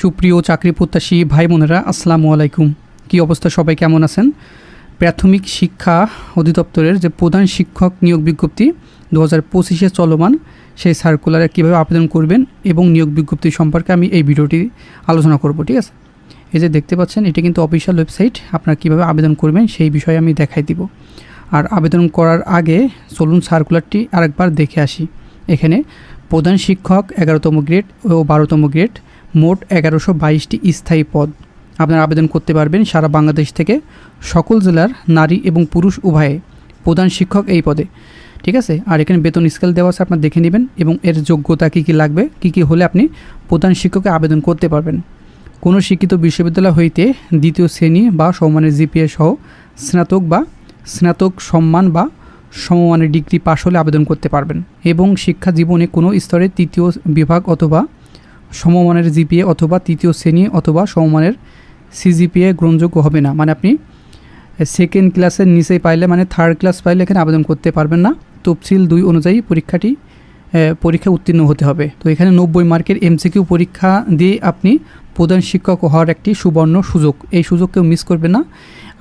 সুপ্রিয় চাকরি প্রত্যাশী ভাই বোনেরা আসসালামু আলাইকুম। কি অবস্থা? সবাই কেমন আছেন? প্রাথমিক শিক্ষা অধিদপ্তরের যে প্রধান শিক্ষক নিয়োগ বিজ্ঞপ্তি দু হাজার পঁচিশে চলমান, সেই সার্কুলারে কীভাবে আবেদন করবেন এবং নিয়োগ বিজ্ঞপ্তি সম্পর্কে আমি এই ভিডিওটি আলোচনা করব, ঠিক আছে? এই যে দেখতে পাচ্ছেন, এটি কিন্তু অফিসিয়াল ওয়েবসাইট আপনারা কীভাবে আবেদন করবেন সেই বিষয়ে আমি দেখাই দিব। আর আবেদন করার আগে চলুন সার্কুলারটি আরেকবার দেখে আসি। এখানে প্রধান শিক্ষক এগারোতম গ্রেড ও বারোতম গ্রেড মোট এগারোশো বাইশটি স্থায়ী পদ। আপনারা আবেদন করতে পারবেন সারা বাংলাদেশ থেকে সকল জেলার নারী এবং পুরুষ উভয়ে প্রধান শিক্ষক এই পদে। ঠিক আছে? আর এখানে বেতন স্কেল দেওয়া আছে, আপনার দেখে নেবেন এবং এর যোগ্যতা কী কী লাগবে, কী কী হলে আপনি প্রধান শিক্ষকে আবেদন করতে পারবেন। কোনো শিক্ষিত বিশ্ববিদ্যালয় হইতে দ্বিতীয় শ্রেণি বা সমমানের জিপিএ সহ স্নাতক বা স্নাতক সম্মান বা সমমানের ডিগ্রি পাশ হলে আবেদন করতে পারবেন এবং শিক্ষা জীবনে কোনো স্তরে তৃতীয় বিভাগ অথবা সমমানের জিপিএ অথবা তৃতীয় শ্রেণি অথবা সমমানের সিজিপিএ গ্রহণযোগ্য হবে না। মানে আপনি সেকেন্ড ক্লাসের নিচে পাইলে মানে থার্ড ক্লাস পাইলে এখানে আবেদন করতে পারবেন না। তফসিল দুই অনুযায়ী পরীক্ষাটি পরীক্ষা উত্তীর্ণ হতে হবে। তো এখানে নব্বই মার্কের এমসিকিউ পরীক্ষা দিয়ে আপনি প্রধান শিক্ষক হওয়ার একটি সুবর্ণ সুযোগ। এই সুযোগ কেউ মিস করবে না।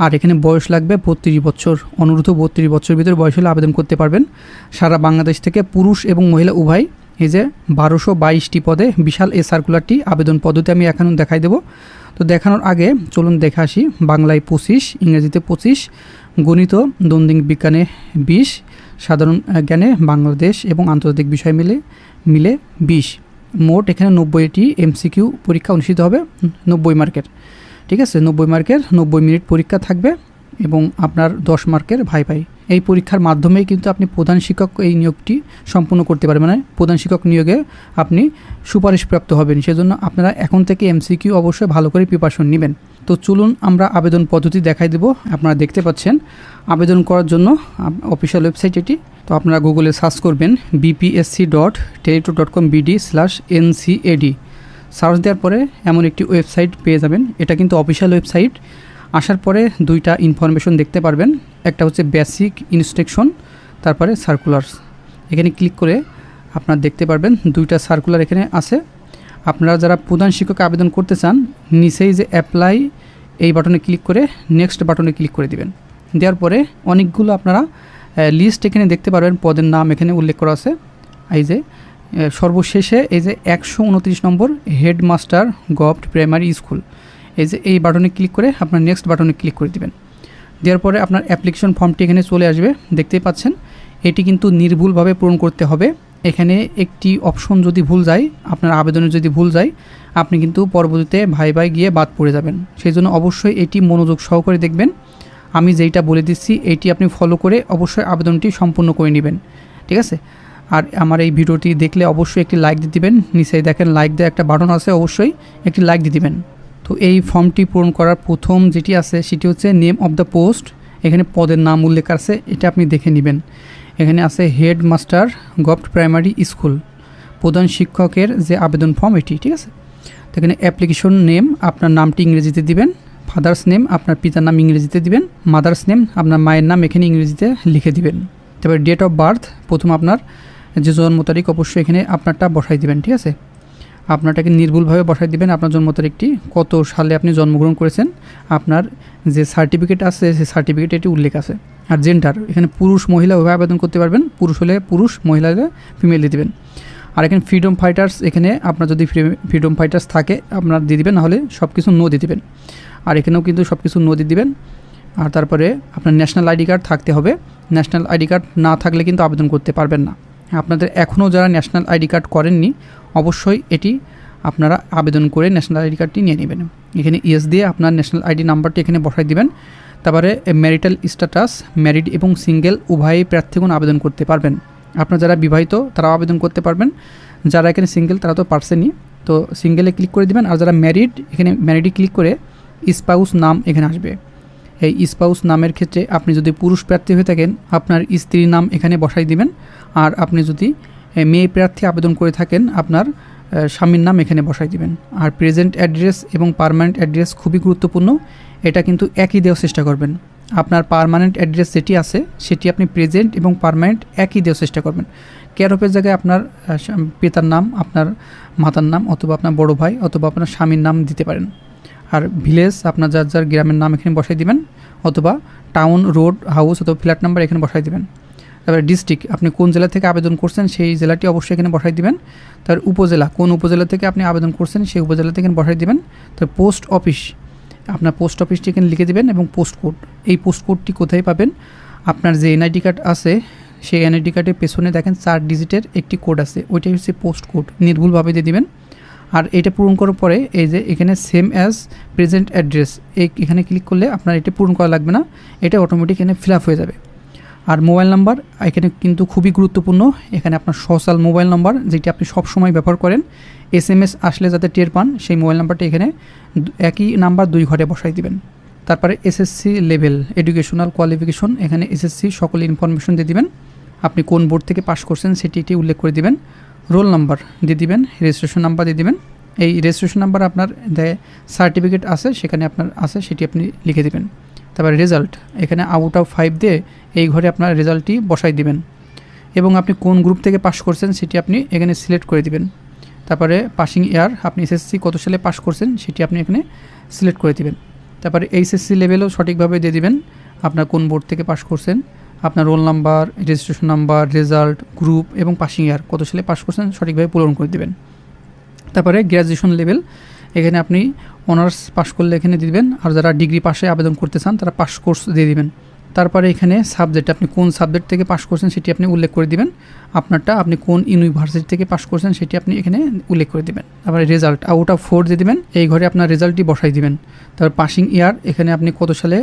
আর এখানে বয়স লাগবে বত্রিশ বছর। অনুরূত বত্রিশ বছর ভিতরে বয়স হলে আবেদন করতে পারবেন। সারা বাংলাদেশ থেকে পুরুষ এবং মহিলা উভয় এই যে বারোশো বাইশটি পদে বিশাল এই সার্কুলারটি আবেদন পদ্ধতি আমি এখন দেখাই দেব। তো দেখানোর আগে চলুন দেখে আসি, বাংলায় পঁচিশ, ইংরেজিতে পঁচিশ, গণিত দৈনিক বিজ্ঞানে বিশ, সাধারণ জ্ঞানে বাংলাদেশ এবং আন্তর্জাতিক বিষয় মিলে মিলে বিশ। মোট এখানে নব্বইটি এমসিকিউ পরীক্ষা অনুষ্ঠিত হবে, নব্বই মার্কের। ঠিক আছে, নব্বই মার্কের নব্বই মিনিট পরীক্ষা থাকবে। এবং আপনার দশ মার্কের ভাই ভাই এই পরীক্ষার মাধ্যমেই কিন্তু আপনি প্রধান শিক্ষক এই নিয়োগটি সম্পূর্ণ করতে পারবেন। মানে প্রধান শিক্ষক নিয়োগে আপনি সুপারিশপ্রাপ্ত হবেন। সেজন্য আপনারা এখন থেকে এমসিকিউ অবশ্যই ভালো করে প্রিপারেশন নেবেন। তো চলুন আমরা আবেদন পদ্ধতি দেখাই দেব। আপনারা দেখতে পাচ্ছেন, আবেদন করার জন্য অফিসিয়াল ওয়েবসাইট এটি। তো আপনারা গুগলে সার্চ করবেন BPSC dot teletalk dot com BD slash NCAD search দেওয়ার পরে এমন একটি ওয়েবসাইট পেয়ে যাবেন। এটা কিন্তু অফিসিয়াল ওয়েবসাইট আসার পরে দুইটা ইনফরমেশন দেখতে পারবেন। একটা হচ্ছে বেসিক ইনস্ট্রাকশন তারপরে সার্কুলার্স এখানে ক্লিক করে আপনারা দেখতে পারবেন দুইটা সার্কুলার এখানে আছে। আপনারা যারা প্রধান শিক্ষক আবেদন করতে চান, নিচেই যে অ্যাপ্লাই এই বাটনে ক্লিক করে নেক্সট বাটনে ক্লিক করে দিবেন। দেওয়ার পরে অনেকগুলো আপনারা লিস্ট এখানে দেখতে পারবেন, পদের নাম এখানে উল্লেখ করা আছে। এই যে সর্বশেষে এই যে একশো উনত্রিশ নম্বর হেডমাস্টার গভট প্রাইমারি স্কুল এই যে, এই বাটনে ক্লিক করে আপনার নেক্সট বাটনে ক্লিক করে দিবেন। দেওয়ার পরে আপনার অ্যাপ্লিকেশন ফর্মটি এখানে চলে আসবে, দেখতেই পাচ্ছেন। এটি কিন্তু নির্ভুলভাবে পূরণ করতে হবে। এখানে একটি অপশন যদি ভুল যায়, আপনার আবেদনে যদি ভুল যায়, আপনি কিন্তু পরবর্তীতে ভাই ভাই গিয়ে বাদ পড়ে যাবেন। সেই জন্য অবশ্যই এটি মনোযোগ সহকারে দেখবেন। আমি যেইটা বলে দিচ্ছি এইটি আপনি ফলো করে অবশ্যই আবেদনটি সম্পূর্ণ করে নেবেন। ঠিক আছে? আর আমার এই ভিডিওটি দেখলে অবশ্যই একটি লাইক দিয়ে দিবেন। নিচেই দেখেন লাইক দেওয়া একটা বাটন আছে, অবশ্যই একটি লাইক দিয়ে দিবেন। তো এই ফর্মটি পূরণ করার প্রথম যেটি আছে সেটি হচ্ছে নেম অফ দ্য পোস্ট। এখানে পদের নাম উল্লেখ আছে, এটা আপনি দেখে নেবেন। এখানে আছে head master govt primary school, প্রধান শিক্ষকের যে আবেদন ফর্ম এটি, ঠিক আছে? তো এখানে অ্যাপ্লিকেশন নেম, আপনার নামটি ইংরেজিতে দিবেন, ফাদার্স নেম, আপনার পিতার নাম ইংরেজিতে দিবেন, মাদার্স নেম, আপনার মায়ের নাম এখানে ইংরেজিতে লিখে দিবেন। তারপরে ডেট অফ বার্থ, প্রথম আপনার যে জন্ম তারিখ অবশ্যই এখানে আপনারটা বসাই দিবেন, ঠিক আছে? আপনারটাকে নির্ভুলভাবে বসাই দিবেন। আপনার জন্ম তারিখটি, কত সালে আপনি জন্মগ্রহণ করেছেন, আপনার যে সার্টিফিকেট আছে, সেই সার্টিফিকেট এটি উল্লেখ আছে। আর জেন্ডার এখানে পুরুষ, মহিলা উভয় আবেদন করতে পারবেন। পুরুষ হলে পুরুষ, মহিলা হলে ফিমেল দিয়ে দেবেন। আর এখানে ফ্রিডম ফাইটার্স এখানে আপনার যদি ফ্রিডম ফাইটার্স থাকে, আপনার দিয়ে দেবেন, নাহলে সব কিছু নো দিয়ে দেবেন। আর এখানেও কিন্তু সব কিছু নো দিয়ে দেবেন। আর তারপরে আপনার ন্যাশনাল আইডি কার্ড থাকতে হবে। ন্যাশনাল আইডি কার্ড না থাকলে কিন্তু আবেদন করতে পারবেন না। আপনাদের এখনও যারা ন্যাশনাল আইডি কার্ড করেননি, অবশ্যই এটি আপনারা আবেদন করে ন্যাশনাল আইডি কার্ডটি নিয়ে নেবেন। এখানে ইয়েস দিয়ে আপনার ন্যাশনাল আইডি নাম্বারটি এখানে বসাই দিবেন। তারপরে ম্যারিটাল স্ট্যাটাস ম্যারিড এবং সিঙ্গেল উভয়ই প্রার্থীগণ আবেদন করতে পারবেন। আপনারা যারা বিবাহিত, তারাও আবেদন করতে পারবেন। যারা এখানে সিঙ্গেল তারা তো পারছেনই। তো সিঙ্গেলে ক্লিক করে দিবেন আর যারা ম্যারিড এখানে ম্যারিডে ক্লিক করে স্পাউস নাম এখানে আসবে। এই স্পাউস নামের ক্ষেত্রে আপনি যদি পুরুষ প্রার্থী হয়ে থাকেন, আপনার স্ত্রীর নাম এখানে বসাই দিবেন। আর আপনি যদি মেয়ে প্রার্থী আবেদন করে থাকেন, আপনার স্বামীর নাম এখানে বসাই দিবেন। আর প্রেজেন্ট অ্যাড্রেস এবং পারমানেন্ট অ্যাড্রেস খুবই গুরুত্বপূর্ণ, এটা কিন্তু একই দেওয়ার চেষ্টা করবেন। আপনার পারমানেন্ট অ্যাড্রেস যেটি আছে, সেটি আপনি প্রেজেন্ট এবং পারমানেন্ট একই দেওয়ার চেষ্টা করবেন। কেয়ারপের জায়গায় আপনার পিতার নাম, আপনার মাতার নাম অথবা আপনার বড় ভাই অথবা আপনার স্বামীর নাম দিতে পারেন। আর ভিলেজ আপনার যার যার গ্রামের নাম এখানে বসাই দিবেন অথবা টাউন রোড হাউস অথবা ফ্ল্যাট নাম্বার এখানে বসাই দিবেন। তারপরে ডিস্ট্রিক্ট আপনি কোন জেলা থেকে আবেদন করছেন সেই জেলাটি অবশ্যই এখানে বসাই দিবেন। তার উপজেলা, কোন উপজেলা থেকে আপনি আবেদন করছেন সেই উপজেলা থেকে বসাই দিবেন। তার পোস্ট অফিস আপনার পোস্ট অফিসটি এখানে লিখে দেবেন এবং পোস্ট কোড এই পোস্ট কোডটি কোথায় পাবেন? আপনার যে এনআইডি কার্ড আছে, সেই এনআইডি কার্ডের পেছনে দেখেন চার ডিজিটের একটি কোড আছে, ওইটাই হচ্ছে পোস্ট কোড নির্ভুলভাবে দিয়ে দিবেন। আর এটা পূরণ করার পরে এই যে এখানে সেম অ্যাজ প্রেজেন্ট অ্যাড্রেস এই এখানে ক্লিক করলে আপনার এটা পূরণ করা লাগবে না, এটা অটোমেটিক এখানে ফিল হয়ে যাবে। আর মোবাইল নাম্বার এখানে কিন্তু খুবই গুরুত্বপূর্ণ। এখানে আপনার সোশ্যাল মোবাইল নাম্বার যেটি আপনি সব সময় ব্যবহার করেন এস এম এস আসলে যাতে টের পান, সেই মোবাইল নাম্বারটি এখানে একই নাম্বার দুই ঘরে বসাই দিবেন। তারপরে এসএসসি লেভেল, এডুকেশনাল কোয়ালিফিকেশন, এখানে এসএসসি সকল ইনফরমেশন দিয়ে দিবেন। আপনি কোন বোর্ড থেকে পাশ করছেন সেটি এটি উল্লেখ করে দিবেন। রোল নাম্বার দিয়ে দিবেন, রেজিস্ট্রেশন নাম্বার দিয়ে দিবেন। এই রেজিস্ট্রেশন নাম্বার আপনার দেয় সার্টিফিকেট আছে, সেখানে আপনার আছে, সেটি আপনি লিখে দিবেন। তারপর রেজাল্ট এখানে আউট অফ ফাইভ দিয়ে এই ঘরে আপনার রেজাল্টটি বসাই দিবেন। এবং আপনি কোন গ্রুপ থেকে পাশ করছেন সেটি আপনি এখানে সিলেক্ট করে দিবেন। তারপরে পাসিং ইয়ার আপনি এসএসসি কত সালে পাশ করছেন সেটি আপনি এখানে সিলেক্ট করে দিবেন। তারপরে এইচএসসি লেভেলও সঠিকভাবে দিয়ে দিবেন, আপনার কোন বোর্ড থেকে পাশ করছেন, আপনার roll number registration number result group এবং পাসিং ইয়ার কত সালে পাশ করছেন সঠিকভাবে পূরণ করে দেবেন। তারপরে গ্র্যাজুয়েশন লেভেল এখানে আপনি অনার্স পাশ করলে এখানে দিবেন। আর যারা ডিগ্রি পাশে আবেদন করতে চান, তারা পাস কোর্স দিয়ে দিবেন। তারপরে এখানে সাবজেক্ট, আপনি কোন সাবজেক্ট থেকে পাশ করছেন সেটি আপনি উল্লেখ করে দিবেন। আপনারটা আপনি কোন ইউনিভার্সিটি থেকে পাশ করছেন সেটি আপনি এখানে উল্লেখ করে দিবেন। তারপরে রেজাল্ট, আউট অফ ফোর দিয়ে দিবেন। এই ঘরে আপনার রেজাল্টটি বসাই দিবেন। তারপর পাসিং ইয়ার, এখানে আপনি কত সালে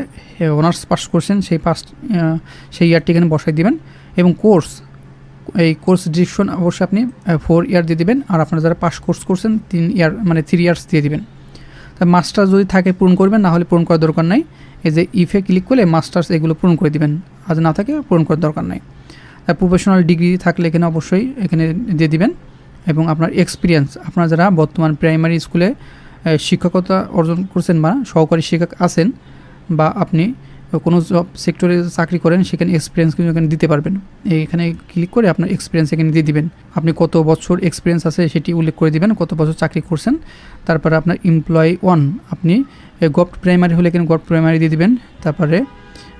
অনার্স পাস করছেন সেই পাস সেই ইয়ারটি এখানে বসাই দিবেন। এবং কোর্স, এই কোর্স ডিসক্রিপশন অবশ্যই আপনি ফোর ইয়ার দিয়ে দিবেন। আর আপনারা যারা পাস কোর্স করছেন, তিন ইয়ার মানে থ্রি ইয়ার্স দিয়ে দিবেন। তা মাস্টার্স যদি থাকে পূরণ করবেন, না হলে পূরণ করার দরকার নাই। এই যে ইফে ক্লিক করলে মাস্টার্স এগুলো পূরণ করে দিবেন। আজ না থাকে পূরণ করার দরকার নাই। আর প্রফেশনাল ডিগ্রি থাকলে এখানে অবশ্যই এখানে দিয়ে দিবেন। এবং আপনার এক্সপিরিয়েন্স আপনারা যারা বর্তমান প্রাইমারি স্কুলে শিক্ষকতা অর্জন করছেন বা সহকারী শিক্ষক আছেন বা আপনি কোনো জব সেক্টরে চাকরি করেন, সেখানে এক্সপিরিয়েন্স কিন্তু এখানে দিতে পারবেন। এখানে ক্লিক করে আপনার এক্সপিরিয়েন্স এখানে দিয়ে দিবেন। আপনি কত বছর এক্সপিরিয়েন্স আছে সেটি উল্লেখ করে দিবেন, কত বছর চাকরি করছেন। তারপরে আপনার এমপ্লয়ি ওয়ান আপনি গভ প্রাইমারি হলে এখানে গভ প্রাইমারি দিয়ে দিবেন। তারপরে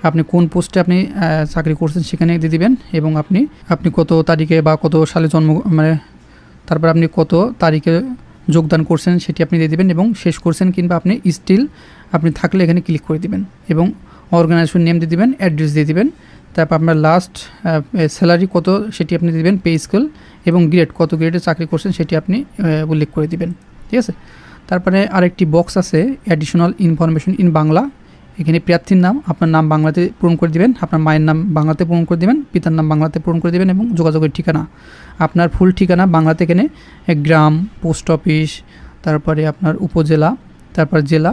আপনি কোন পোস্টে আপনি চাকরি করছেন সেখানে দিয়ে দিবেন। এবং আপনি আপনি কত তারিখে বা কত সালে জন্ম মানে তারপর আপনি কত তারিখে যোগদান করছেন সেটি আপনি দিয়ে দিবেন এবং শেষ করছেন কিংবা আপনি স্টিল আপনি থাকলে এখানে ক্লিক করে দিবেন। এবং অর্গানাইজেশন নেম দিয়ে দিবেন অ্যাড্রেস দিয়ে দিবেন। তারপর আপনার লাস্ট স্যালারি কত সেটি আপনি দিবেন পে স্কেল এবং গ্রেড কত গ্রেডে চাকরি করছেন সেটি আপনি উল্লেখ করে দিবেন। ঠিক আছে? তারপরে আরেকটি বক্স আছে অ্যাডিশনাল ইনফরমেশন ইন বাংলা। এখানে প্রার্থীর নাম, আপনার নাম বাংলাতে পূরণ করে দিবেন, আপনার মায়ের নাম বাংলাতে পূরণ করে দিবেন, পিতার নাম বাংলাতে পূরণ করে দিবেন এবং যোগাযোগের ঠিকানা। আপনার ফুল ঠিকানা বাংলাতে এখানে গ্রাম পোস্ট অফিস তারপরে আপনার উপজেলা, তারপর জেলা,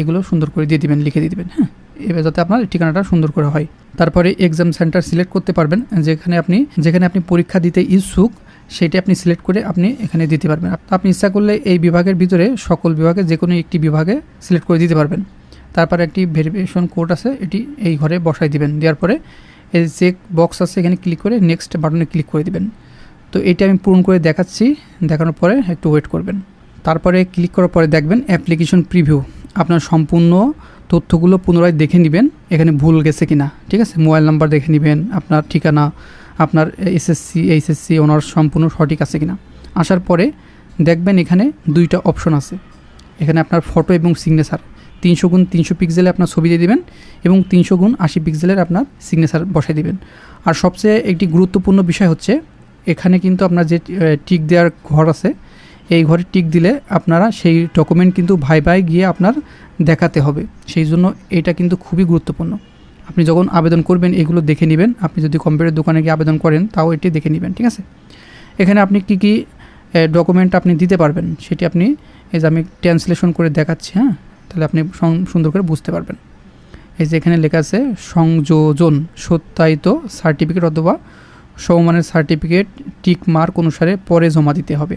এগুলো সুন্দর করে দিয়ে দিবেন, লিখে দিয়ে দিবেন হ্যাঁ? এবার যাতে আপনার ঠিকানাটা সুন্দর করে হয়। তারপরে এক্সাম সেন্টার সিলেক্ট করতে পারবেন, যেখানে আপনি যেখানে আপনি পরীক্ষা দিতে ইচ্ছুক, সেটি আপনি সিলেক্ট করে আপনি এখানে দিতে পারবেন। আপনি ইচ্ছা করলে এই বিভাগের ভিতরে সকল বিভাগে যে কোনো একটি বিভাগে সিলেক্ট করে দিতে পারবেন। তারপরে একটি ভেরিফিকেশন কোড আছে, এটি এই ঘরে বসাই দিবেন। দেওয়ার পরে এই চেক বক্স আছে, এখানে ক্লিক করে নেক্সট বাটনে ক্লিক করে দিবেন। তো এটা আমি পূরণ করে দেখাচ্ছি, দেখানোর পরে একটু ওয়েট করবেন। তারপরে ক্লিক করার পরে দেখবেন অ্যাপ্লিকেশন প্রিভিউ আপনার সম্পূর্ণ তথ্যগুলো পুনরায় দেখে নেবেন, এখানে ভুল গেছে কিনা, ঠিক আছে? মোবাইল নাম্বার দেখে নেবেন, আপনার ঠিকানা, আপনার এসএসসি, এইচএসসি, অনার্স সম্পূর্ণ সঠিক আছে কিনা। আসার পরে দেখবেন এখানে দুইটা অপশন আছে। এখানে আপনার ফটো এবং সিগনেচার, তিনশো গুণ তিনশো পিক্সেলে আপনার ছবি দিয়ে দেবেন এবং তিনশো গুণ আশি পিক্সেলের আপনার সিগনেচার বসাই দেবেন। আর সবচেয়ে একটি গুরুত্বপূর্ণ বিষয় হচ্ছে, এখানে কিন্তু আপনার যে টিক দেওয়ার ঘর আছে এই ঘরে টিক দিলে আপনারা সেই ডকুমেন্ট কিন্তু ভাই ভাই গিয়ে আপনার দেখাতে হবে। সেই জন্য এটা কিন্তু খুবই গুরুত্বপূর্ণ। আপনি যখন আবেদন করবেন, এগুলো দেখে নেবেন। আপনি যদি কম্পিউটার দোকানে গিয়ে আবেদন করেন, তাও এটি দেখে নেবেন, ঠিক আছে? এখানে আপনি কি কি ডকুমেন্ট আপনি দিতে পারবেন, সেটি আপনি এই যে আমি ট্রান্সলেশন করে দেখাচ্ছি হ্যাঁ? তাহলে আপনি সুন্দর করে বুঝতে পারবেন। এই যে এখানে লেখা আছে, সংযোজন সত্যায়িত সার্টিফিকেট অথবা সমমানের সার্টিফিকেট টিক মার্ক অনুসারে পরে জমা দিতে হবে।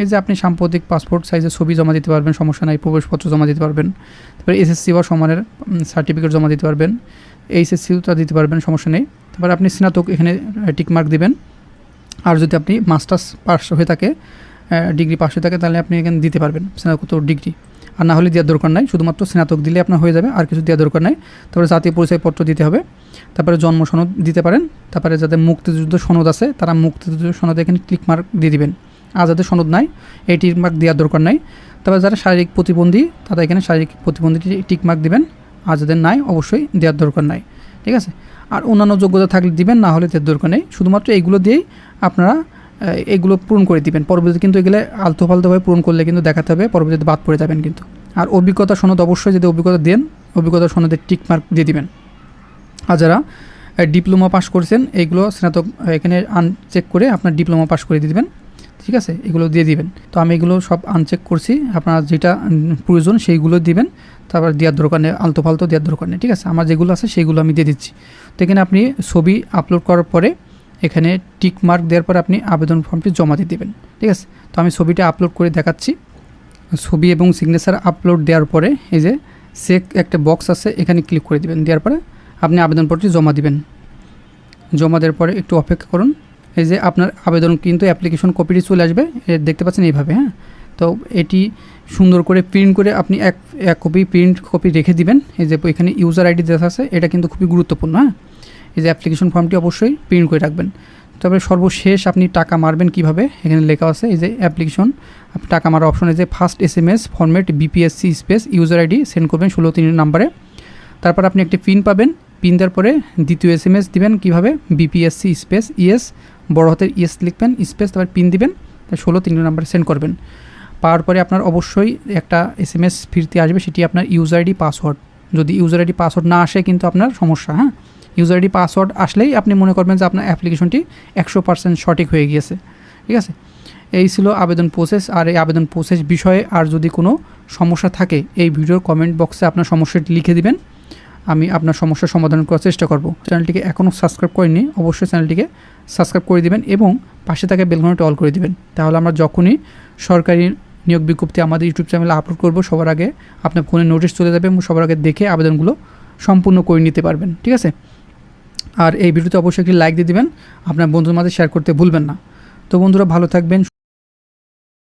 এই যে আপনি সাম্প্রতিক পাসপোর্ট সাইজের ছবি জমা দিতে পারবেন, সমস্যা নাই, প্রবেশপত্র জমা দিতে পারবেন। তারপরে এসএসসি বা সমানের সার্টিফিকেট জমা দিতে পারবেন। এইচএসসিও তা দিতে পারবেন, সমস্যা নেই। তারপরে আপনি স্নাতক, এখানে টিকমার্ক দিবেন। আর যদি আপনি মাস্টার্স পাস হয়ে থাকে ডিগ্রি পাশে থাকে, তাহলে আপনি এখানে দিতে পারবেন, স্নাতকোত্তর ডিগ্রি আর না হলে দেওয়ার দরকার নাই, শুধুমাত্র স্নাতক দিলে আপনার হয়ে যাবে, আর কিছু দেওয়ার দরকার নাই। তারপরে জাতীয় পরিচয়পত্র দিতে হবে। তারপরে জন্ম সনদ দিতে পারেন। তারপরে যাদের মুক্তিযুদ্ধ সনদ আছে, তারা মুক্তিযুদ্ধ সনদ এখানে ক্লিক মার্ক দিয়ে দিবেন। আর যাদের সনদ নাই এই টিকমার্ক দেওয়ার দরকার নাই। তবে যারা শারীরিক প্রতিবন্ধী, তারা এখানে শারীরিক প্রতিবন্ধী টিকমার্ক দিবেন। আর যাদের নাই, অবশ্যই দেওয়ার দরকার নাই। ঠিক আছে? আর অন্যান্য যোগ্যতা থাকলে দিবেন, না হলে দেওয়ার দরকার নেই। শুধুমাত্র এইগুলো দিয়েই আপনারা এগুলো পূরণ করে দিবেন। পরবর্তীতে কিন্তু এগুলো আলতো ফালতোভাবে পূরণ করলে কিন্তু দেখাতে হবে, পরবর্তীতে বাদ পড়ে যাবেন কিন্তু। আর অভিজ্ঞতা সনদ অবশ্যই যদি অভিজ্ঞতা দেন, অভিজ্ঞতা সনদের টিকমার্ক দিয়ে দিবেন। আর যারা ডিপ্লোমা পাস করেছেন এইগুলো স্নাতক, এখানে আনচেক করে আপনার ডিপ্লোমা পাস করে দিয়ে দিবেন। ঠিক আছে? এগুলো দিয়ে দিবেন। তো আমি এগুলো সব আনচেক করছি। আপনার যেটা প্রয়োজন সেইগুলো দিবেন। তারপর দেওয়ার দরকার নেই আলতো ফালতো দেওয়ার দরকার নেই, ঠিক আছে? আমার যেগুলো আছে সেইগুলো আমি দিয়ে দিচ্ছি। তো এখানে আপনি ছবি আপলোড করার পরে এখানে টিক মার্ক দেওয়ার পরে আপনি আবেদন ফর্মটি জমা দিয়ে দেবেন, ঠিক আছে? তো আমি ছবিটা আপলোড করে দেখাচ্ছি। ছবি এবং সিগনেচার আপলোড দেওয়ার পরে এই যে চেক একটা বক্স আছে, এখানে ক্লিক করে দিবেন। দেওয়ার পরে আপনি আবেদনপত্রটি জমা দিবেন। জমা দেওয়ার পরে একটু অপেক্ষা করুন। এই যে আপনার আবেদন কিন্তু অ্যাপ্লিকেশন কপিটি চলে আসবে দেখতে পাচ্ছেন এইভাবে হ্যাঁ? তো এটি সুন্দর করে প্রিন্ট করে আপনি এক এক কপি প্রিন্ট কপি রেখে দিবেন। এই যে এখানে ইউজার আইডি দেওয়া আছে, এটা কিন্তু খুবই গুরুত্বপূর্ণ হ্যাঁ? এই যে অ্যাপ্লিকেশন ফর্মটি অবশ্যই প্রিন্ট করে রাখবেন। তবে সর্বশেষ আপনি টাকা মারবেন কীভাবে? এখানে লেখা আছে, এই যে অ্যাপ্লিকেশন টাকা মারার অপশন যে first S M S format BPSC space user ID send করবেন ষোলো তিন নাম্বারে তারপর আপনি একটি পিন পাবেন পিন দেওয়ার পরে দ্বিতীয় এস এম এস দিবেন কীভাবে? বিপিএসসি স্পেস ইএস বড় হাতের ইএস লিখবেন স্পেস তারপর পিন দিবেন ষোলো তিন নাম্বারে সেন্ড করবেন। পাওয়ার পরে আপনার অবশ্যই একটা এস এম এস ফিরতে আসবে, সেটি আপনার ইউজার আইডি পাসওয়ার্ড যদি ইউজার আইডি পাসওয়ার্ড না আসে কিন্তু আপনার সমস্যা হ্যাঁ? ইউজার আইডি পাসওয়ার্ড আসলেই আপনি মনে করবেন যে আপনার অ্যাপ্লিকেশনটি একশো পার্সেন্ট সঠিক হয়ে গিয়েছে। ঠিক আছে? এই ছিল আবেদন প্রসেস আর এই আবেদন প্রসেস বিষয়ে আর যদি কোনো সমস্যা থাকে, এই ভিডিওর কমেন্ট বক্সে আপনার সমস্যাটি লিখে দিবেন। আমি আপনার সমস্যার সমাধান করার চেষ্টা করব। চ্যানেলটিকে এখনও সাবস্ক্রাইব করেননি, অবশ্যই চ্যানেলটিকে সাবস্ক্রাইব করে দিবেন এবং পাশে থাকা বেলঘনটি অল করে দিবেন। তাহলে আমরা যখনই সরকারি নিয়োগ বিজ্ঞপ্তি আমাদের ইউটিউব চ্যানেলে আপলোড করব, সবার আগে আপনার ফোনে নোটিশ চলে যাবে এবং সবার আগে দেখে আবেদনগুলো সম্পূর্ণ করে নিতে পারবেন, ঠিক আছে? আর এই ভিডিওতে অবশ্যই একটি লাইক দিয়ে দিবেন, আপনার বন্ধুর মাঝে শেয়ার করতে ভুলবেন না। তো বন্ধুরা ভালো থাকবেন